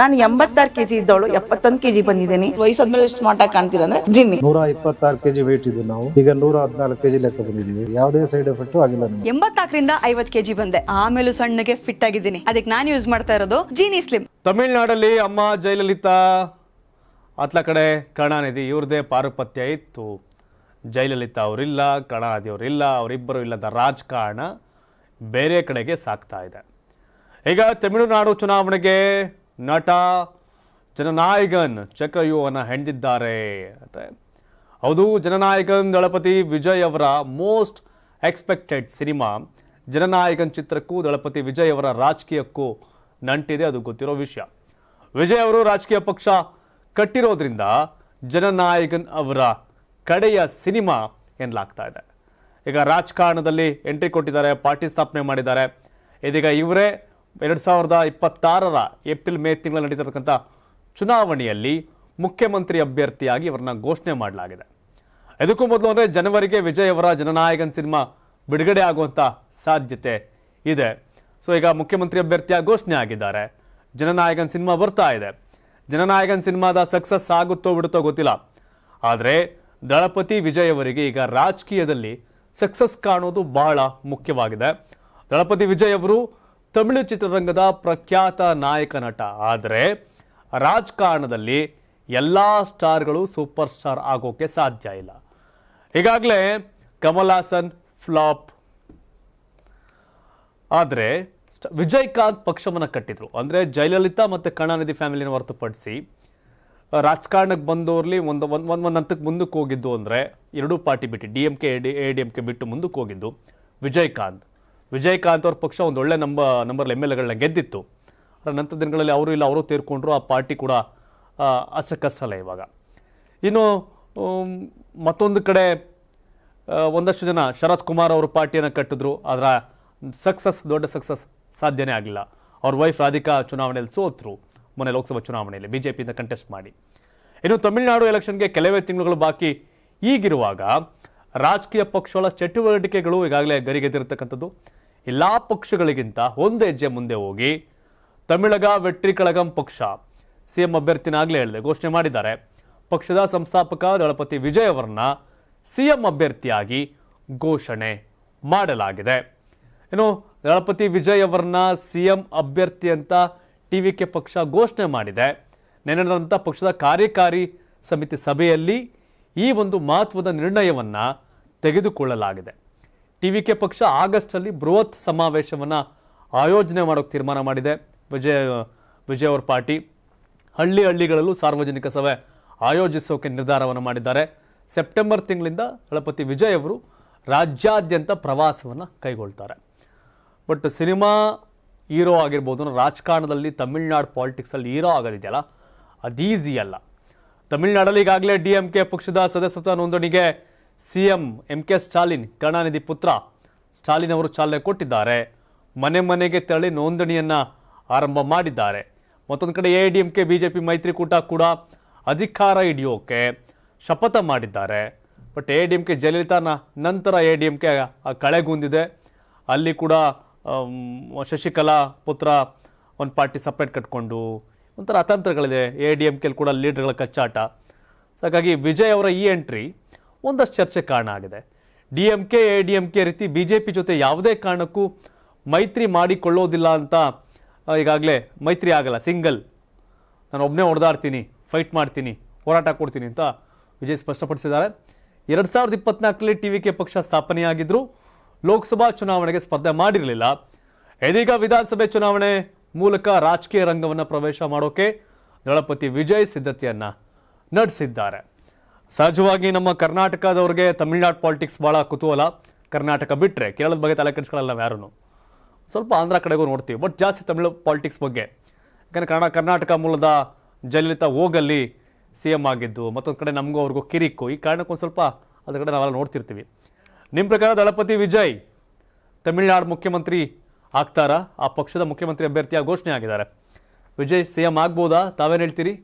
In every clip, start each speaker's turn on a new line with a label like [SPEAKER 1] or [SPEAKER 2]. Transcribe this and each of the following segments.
[SPEAKER 1] ನಾನು ಎಂಬತ್ತಾರು ಕೆಜಿ ಇದ್ದವಳು ಎಪ್ಪತ್ತೊಂದು ಕೆಜಿ ಬಂದಿದ್ದೀನಿ. ವಯಸ್ಸಾದ್ಮೇಲೆ ಸ್ಮಾರ್ಟ್ ಆಗಿ ಕಾಣ್ತೀರ ಅಂದ್ರೆ ಜಿನ್ನಿ.
[SPEAKER 2] ನೂರ ಇಪ್ಪತ್ತಾರು ಕೆಜಿ ವೇಟ್ ಇದ್ದು ನಾವು. ಈಗ ನೂರ ಹದಿನಾಲ್ಕು ಕೆಜಿ ಲೆಕ್ಕ ಬಂದಿದ್ದೀವಿ. ಯಾವುದೇ ಸೈಡ್ ಎಫೆಕ್ಟ್ ಆಗಿಲ್ಲ ನಮಗೆ.
[SPEAKER 3] ಎಂಬತ್ನಾಲ್ಕರಿಂದ ಐವತ್ ಕೆಜಿ ಬಂದೆ. ಆಮೇಲೂ ಸಣ್ಣಗೆ ಫಿಟ್ ಆಗಿದ್ದೀನಿ. ಅದಕ್ಕೆ ನಾನು ಯೂಸ್ ಮಾಡ್ತಾ ಇರೋದು ಜೀನಿ ಸ್ಲಿಮ್
[SPEAKER 4] ತಮಿಳ್ನಾಡಲ್ಲಿ ಅಮ್ಮ ಜಯಲಲಿತಾ ಅತ್ಲ ಕಡೆ ಕರುಣಾನಿಧಿ ಇವ್ರದೇ ಪಾರುಪತ್ಯ ಇತ್ತು. ಜಯಲಲಿತಾ ಅವರಿಲ್ಲ ಕರುಣಾನಿಧಿ ಅವರಿಲ್ಲ ಅವರಿಬ್ಬರು ಇಲ್ಲದ ರಾಜಕಾರಣ ಬೇರೆ ಕಡೆಗೆ ಸಾಗ್ತಾ ಇದೆ. ಈಗ ತಮಿಳುನಾಡು ಚುನಾವಣೆಗೆ ನಟ ಜನನಾಯಕನ್ ಚಕ್ರವ್ಯೂಹನ ಹೆಣೆದಿದ್ದಾರೆ. ಹೌದು ಜನನಾಯಕನ್ ದಳಪತಿ ವಿಜಯ್ ಅವರ ಮೋಸ್ಟ್ ಎಕ್ಸ್ಪೆಕ್ಟೆಡ್ ಸಿನಿಮಾ. ಜನನಾಯಕನ್ ಚಿತ್ರಕ್ಕೂ ದಳಪತಿ ವಿಜಯ್ ಅವರ ರಾಜಕೀಯಕ್ಕೂ ನಂಟಿದೆ, ಅದು ಗೊತ್ತಿರೋ ವಿಷಯ. ವಿಜಯ್ ಅವರು ರಾಜಕೀಯ ಪಕ್ಷ ಕಟ್ಟಿರೋದ್ರಿಂದ ಜನನಾಯಕನ್ ಅವರ ಕಡೆಯ ಸಿನಿಮಾ ಎನ್ನಲಾಗ್ತಾ ಇದೆ. ಈಗ ರಾಜಕಾರಣದಲ್ಲಿ ಎಂಟ್ರಿ ಕೊಟ್ಟಿದ್ದಾರೆ, ಪಾರ್ಟಿ ಸ್ಥಾಪನೆ ಮಾಡಿದ್ದಾರೆ. ಇದೀಗ ಇವರೇ ಎರಡು ಸಾವಿರದ ಇಪ್ಪತ್ತಾರರ ಏಪ್ರಿಲ್ ಮೇ ತಿಂಗಳು ನಡೀತಿರತಕ್ಕಂಥ ಚುನಾವಣೆಯಲ್ಲಿ ಮುಖ್ಯಮಂತ್ರಿ ಅಭ್ಯರ್ಥಿಯಾಗಿ ಇವರನ್ನ ಘೋಷಣೆ ಮಾಡಲಾಗಿದೆ. ಇದಕ್ಕೂ ಮೊದಲು ಅಂದರೆ ಜನವರಿಗೆ ವಿಜಯ್ ಅವರ ಜನನಾಯಕನ್ ಸಿನಿಮಾ ಬಿಡುಗಡೆ ಆಗುವಂಥ ಸಾಧ್ಯತೆ ಇದೆ. ಸೊ, ಈಗ ಮುಖ್ಯಮಂತ್ರಿ ಅಭ್ಯರ್ಥಿಯಾಗಿ ಘೋಷಣೆ ಆಗಿದ್ದಾರೆ. ಜನನಾಯಕನ್ ಸಿನಿಮಾ ಬರ್ತಾ ಇದೆ. ಜನನಾಯಕನ್ ಸಿನಿಮಾದ ಸಕ್ಸಸ್ ಆಗುತ್ತೋ ಬಿಡುತ್ತೋ ಗೊತ್ತಿಲ್ಲ. ಆದರೆ ದಳಪತಿ ವಿಜಯ್ ಅವರಿಗೆ ಈಗ ರಾಜಕೀಯದಲ್ಲಿ ಸಕ್ಸಸ್ ಕಾಣೋದು ಬಹಳ ಮುಖ್ಯವಾಗಿದೆ. ದಳಪತಿ ವಿಜಯ್ ಅವರು ತಮಿಳು ಚಿತ್ರರಂಗದ ಪ್ರಖ್ಯಾತ ನಾಯಕ ನಟ. ಆದರೆ ರಾಜಕಾರಣದಲ್ಲಿ ಎಲ್ಲ ಸ್ಟಾರ್ಗಳು ಸೂಪರ್ ಸ್ಟಾರ್ ಆಗೋಕ್ಕೆ ಸಾಧ್ಯ ಇಲ್ಲ. ಈಗಾಗಲೇ ಕಮಲ್ ಹಾಸನ್ ಫ್ಲಾಪ್. ಆದರೆ ವಿಜಯ್ಕಾಂತ್ ಪಕ್ಷವನ್ನು ಕಟ್ಟಿದ್ರು. ಅಂದರೆ ಜಯಲಲಿತಾ ಮತ್ತು ಕರುಣಾನಿಧಿ ಫ್ಯಾಮಿಲಿನ ಹೊರತುಪಡಿಸಿ ರಾಜಕಾರಣಕ್ಕೆ ಬಂದೋರ್ಲಿ ಒಂದು ಒಂದು ಒಂದು ಒಂದು ಹಂತಕ್ಕೆ ಮುಂದಕ್ಕೆ ಹೋಗಿದ್ದು ಅಂದರೆ ಎರಡೂ ಪಾರ್ಟಿ ಬಿಟ್ಟು, D M K A D M K ಬಿಟ್ಟು ಮುಂದಕ್ಕೆ ಹೋಗಿದ್ದು ವಿಜಯಕಾಂತ್. ವಿಜಯಕಾಂತ್ ಅವ್ರ ಪಕ್ಷ ಒಂದು ಒಳ್ಳೆ ನಂಬ ನಂಬರ್ ಎಂ ಎಲ್ ಎಗಳನ್ನ ಗೆದ್ದಿತ್ತು. ನಂತರ ದಿನಗಳಲ್ಲಿ ಅವರು ಇಲ್ಲ, ಅವರು ತೀರ್ಕೊಂಡ್ರು ಆ ಪಾರ್ಟಿ ಕೂಡ ಅಷ್ಟಕ್ಕಷ್ಟಲ್ಲ ಇವಾಗ. ಇನ್ನು ಮತ್ತೊಂದು ಕಡೆ ಒಂದಷ್ಟು ಜನ ಶರತ್ ಕುಮಾರ್ ಅವರು ಪಾರ್ಟಿಯನ್ನು ಕಟ್ಟಿದ್ರು. ಅದರ ಸಕ್ಸಸ್, ದೊಡ್ಡ ಸಕ್ಸಸ್ ಸಾಧ್ಯನೇ ಆಗಲಿಲ್ಲ ಅವ್ರ ವೈಫ್ ರಾಧಿಕಾ ಚುನಾವಣೆಯಲ್ಲಿ ಸೋತರು. ಮೊನ್ನೆ ಲೋಕಸಭಾ ಚುನಾವಣೆಯಲ್ಲಿ ಬಿ ಜೆ ಪಿಯಿಂದ ಕಂಟೆಸ್ಟ್ ಮಾಡಿ. ಇನ್ನು ತಮಿಳುನಾಡು ಎಲೆಕ್ಷನ್ಗೆ ಕೆಲವೇ ತಿಂಗಳುಗಳು ಬಾಕಿ. ಈಗಿರುವಾಗ ರಾಜಕೀಯ ಪಕ್ಷಗಳ ಚಟುವಟಿಕೆಗಳು ಈಗಾಗಲೇ ಗರಿಗೆದಿರತಕ್ಕಂಥದ್ದು ಎಲ್ಲ ಪಕ್ಷಗಳಿಗಿಂತ ಒಂದು ಹೆಜ್ಜೆ ಮುಂದೆ ಹೋಗಿ ತಮಿಳಗ ವೆಟ್ರಿ ಕಳಗಂ ಪಕ್ಷ. ಸಿಎಂ ಅಭ್ಯರ್ಥಿನಾಗಲೇ ಹೇಳಿದೆ, ಘೋಷಣೆ ಮಾಡಿದ್ದಾರೆ. ಪಕ್ಷದ ಸಂಸ್ಥಾಪಕ ದಳಪತಿ ವಿಜಯ್ ಅವರನ್ನ ಸಿಎಂ ಅಭ್ಯರ್ಥಿಯಾಗಿ ಘೋಷಣೆ ಮಾಡಲಾಗಿದೆ. ಇನ್ನು ದಳಪತಿ ವಿಜಯ್ ಅವರನ್ನ ಸಿಎಂ ಅಭ್ಯರ್ಥಿ ಅಂತ ಟಿ ವಿ ಕೆ ಪಕ್ಷ ಘೋಷಣೆ ಮಾಡಿದೆ. ನೆನ್ನೆ ಪಕ್ಷದ ಕಾರ್ಯಕಾರಿ ಸಮಿತಿ ಸಭೆಯಲ್ಲಿ ಈ ಒಂದು ಮಹತ್ವದ ನಿರ್ಣಯವನ್ನು ತೆಗೆದುಕೊಳ್ಳಲಾಗಿದೆ. ಟಿ ವಿ ಕೆ ಪಕ್ಷ ಆಗಸ್ಟಲ್ಲಿ ಬೃಹತ್ ಸಮಾವೇಶವನ್ನು ಆಯೋಜನೆ ಮಾಡೋಕ್ಕೆ ತೀರ್ಮಾನ ಮಾಡಿದೆ. ವಿಜಯ್ ವಿಜಯ್ ಅವ್ರ ಪಾರ್ಟಿ. ಹಳ್ಳಿ ಹಳ್ಳಿಗಳಲ್ಲೂ ಸಾರ್ವಜನಿಕ ಸಭೆ ಆಯೋಜಿಸೋಕೆ ನಿರ್ಧಾರವನ್ನು ಮಾಡಿದ್ದಾರೆ. ಸೆಪ್ಟೆಂಬರ್ ತಿಂಗಳಿಂದ ದಳಪತಿ ವಿಜಯ್ ಅವರು ರಾಜ್ಯಾದ್ಯಂತ ಪ್ರವಾಸವನ್ನು ಕೈಗೊಳ್ತಾರೆ. ಬಟ್ ಸಿನಿಮಾ ಹೀರೋ ಆಗಿರ್ಬೋದು ರಾಜಕಾರಣದಲ್ಲಿ ತಮಿಳ್ನಾಡು ಪಾಲಿಟಿಕ್ಸಲ್ಲಿ ಹೀರೋ ಆಗೋದಿದೆಯಲ್ಲ, ಅದು ಈಸಿ ಅಲ್ಲ. ತಮಿಳ್ನಾಡಲ್ಲಿ ಈಗಾಗಲೇ ಡಿ ಎಂ ಕೆ ಪಕ್ಷದ ಸದಸ್ಯತ್ವ ನೋಂದಣಿಗೆ C M K Stalin Karunanidhi ಪುತ್ರ. ಸ್ಟಾಲಿನ್ ಅವರು ಚಾಲನೆ ಕೊಟ್ಟಿದ್ದಾರೆ. ಮನೆ ಮನೆಗೆ ತೆರಳಿ ನೋಂದಣಿಯನ್ನು ಆರಂಭ ಮಾಡಿದ್ದಾರೆ. ಮತ್ತೊಂದು ಕಡೆ A D M K, B J P ಮೈತ್ರಿಕೂಟ ಕೂಡ ಅಧಿಕಾರ ಹಿಡಿಯೋಕೆ ಶಪಥ ಮಾಡಿದ್ದಾರೆ. But A D M K ಜಯಲಲಿತಾನ ನಂತರ ಎ ಡಿ ಎಂ ಕೆ ಕಳೆಗುಂದಿದೆ. ಅಲ್ಲಿ ಕೂಡ ಶಶಿಕಲಾ ಪುತ್ರ ಒಂದು ಪಾರ್ಟಿ ಸಪ್ರೇಟ್ ಕಟ್ಕೊಂಡು ಒಂಥರ ಅತಂತ್ರಗಳಿದೆ. ಎ ಡಿ ಎಂ ಕೆಲ್ ಕೂಡ ಲೀಡರ್ಗಳ ಕಚ್ಚಾಟ. ಹಾಗಾಗಿ ವಿಜಯ್ ಅವರ ಈ ಎಂಟ್ರಿ ಒಂದಷ್ಟು ಚರ್ಚೆ ಕಾರಣ ಆಗಿದೆ. D M K, A D M K ರೀತಿ ಬಿ ಜೆ ಪಿ ಜೊತೆ ಯಾವುದೇ ಕಾರಣಕ್ಕೂ ಮೈತ್ರಿ ಮಾಡಿಕೊಳ್ಳೋದಿಲ್ಲ ಅಂತ ಈಗಾಗಲೇ ಮೈತ್ರಿ ಆಗಲ್ಲ, ಸಿಂಗಲ್. ನಾನು ಒಬ್ಬನೇ ಹೊಡೆದಾಡ್ತೀನಿ, ಫೈಟ್ ಮಾಡ್ತೀನಿ, ಹೋರಾಟ ಕೊಡ್ತೀನಿ ಅಂತ ವಿಜಯ್ ಸ್ಪಷ್ಟಪಡಿಸಿದ್ದಾರೆ. ಎರಡು ಸಾವಿರದ ಇಪ್ಪತ್ನಾಲ್ಕರಲ್ಲಿ ಟಿ ವಿ ಕೆ ಪಕ್ಷ ಸ್ಥಾಪನೆಯಾಗಿದ್ದರು ಲೋಕಸಭಾ ಚುನಾವಣೆಗೆ ಸ್ಪರ್ಧೆ ಮಾಡಿರಲಿಲ್ಲ. ಇದೀಗ ವಿಧಾನಸಭೆ ಚುನಾವಣೆ ಮೂಲಕ ರಾಜಕೀಯ ರಂಗವನ್ನು ಪ್ರವೇಶ ಮಾಡೋಕೆ ದಳಪತಿ ವಿಜಯ್ ಸಿದ್ಧತೆಯನ್ನು ನಡೆಸಿದ್ದಾರೆ. ಸಹಜವಾಗಿ ನಮ್ಮ ಕರ್ನಾಟಕದವ್ರಿಗೆ ತಮಿಳ್ನಾಡು ಪಾಲಿಟಿಕ್ಸ್ ಭಾಳ ಕುತೂಹಲ. ಕರ್ನಾಟಕ ಬಿಟ್ಟರೆ ಕೇರಳದ ಬಗ್ಗೆ ತಲೆ ಕೆಡಿಸ್ಕೊಳ್ಳಲ್ಲ ಯಾರೂ ಸ್ವಲ್ಪ ಆಂಧ್ರ ಕಡೆಗೂ ನೋಡ್ತೀವಿ, ಬಟ್ ಜಾಸ್ತಿ ತಮಿಳು ಪಾಲಿಟಿಕ್ಸ್ ಬಗ್ಗೆ. ಯಾಕಂದರೆ ಕನ್ನಡ ಕರ್ನಾಟಕ ಮೂಲದ ಜಯಲಲಿತಾ ಹೋಗಲ್ಲಿ ಸಿ ಎಂ ಆಗಿದ್ದು, ಮತ್ತೊಂದು ಕಡೆ ನಮಗೂ ಅವ್ರಿಗೂ ಕಿರಿಕು. ಈ ಕಾರಣಕ್ಕೊಂದು ಸ್ವಲ್ಪ ಅದ್ರ ಕಡೆ ನಾವೆಲ್ಲ ನೋಡ್ತಿರ್ತೀವಿ. ನಿಮ್ಮ ಪ್ರಕಾರ ದಳಪತಿ ವಿಜಯ್ ತಮಿಳ್ನಾಡು ಮುಖ್ಯಮಂತ್ರಿ ಆಗ್ತಾರಾ? ಆ ಪಕ್ಷದ ಮುಖ್ಯಮಂತ್ರಿ ಅಭ್ಯರ್ಥಿಯಾಗಿ ಘೋಷಣೆ ಆಗಿದ್ದಾರೆ. ವಿಜಯ್ ಸಿ ಎಂ ಆಗ್ಬೋದಾ? ತಾವೇನು ಹೇಳ್ತೀರಿ?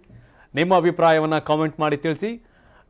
[SPEAKER 4] ನಿಮ್ಮ ಅಭಿಪ್ರಾಯವನ್ನು ಕಾಮೆಂಟ್ ಮಾಡಿ ತಿಳಿಸಿ.